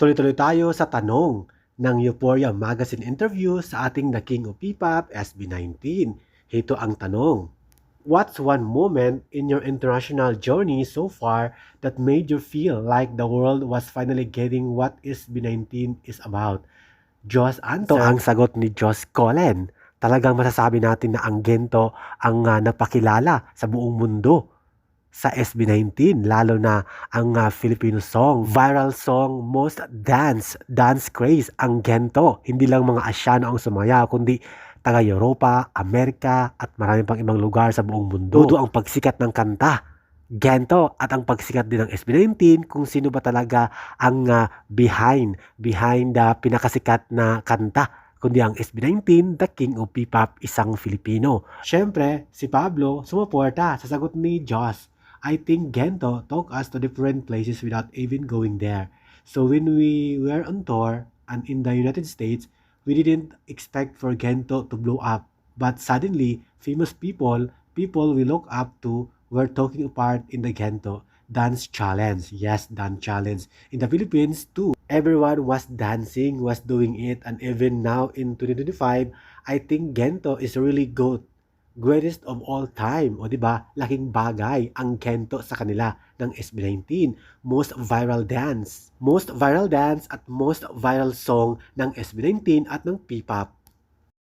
Tuloy-tuloy tayo sa tanong ng Euphoria Magazine interview sa ating The King of P-Pop SB19. Ito ang tanong. What's one moment in your international journey so far that made you feel like the world was finally getting what SB19 is about? Joss answer. Ang sagot ni Joss Collen. Talagang masasabi natin na ang Gento ang ah, napakilala sa buong mundo sa SB19 lalo na ang ah, Filipino song viral song most dance dance craze ang Gento hindi lang mga Asyano ang sumaya kundi taga Europa, Amerika at marami pang ibang lugar sa buong mundo. Todo ang pagsikat ng kanta. Gento at ang pagsikat din ng SB19 kung sino ba talaga ang ah, behind behind the pinakasikat na kanta kundi ang SB19, the king of P-pop, isang Filipino. Siyempre, si Pablo sumuporta sa sagot ni Joss. I think Gento took us to different places without even going there. So when we were on tour and in the United States, we didn't expect for Gento to blow up. But suddenly, famous people, people we look up to, were taking part in the Gento Dance Challenge. Yes, Dance Challenge. In the Philippines too. Everyone was dancing, was doing it, and even now in 2025, I think Gento is really good. Greatest of all time. O di ba? Laking bagay ang Gento sa kanila ng SB19. Most viral dance. Most viral dance at most viral song ng SB19 at ng P-pop.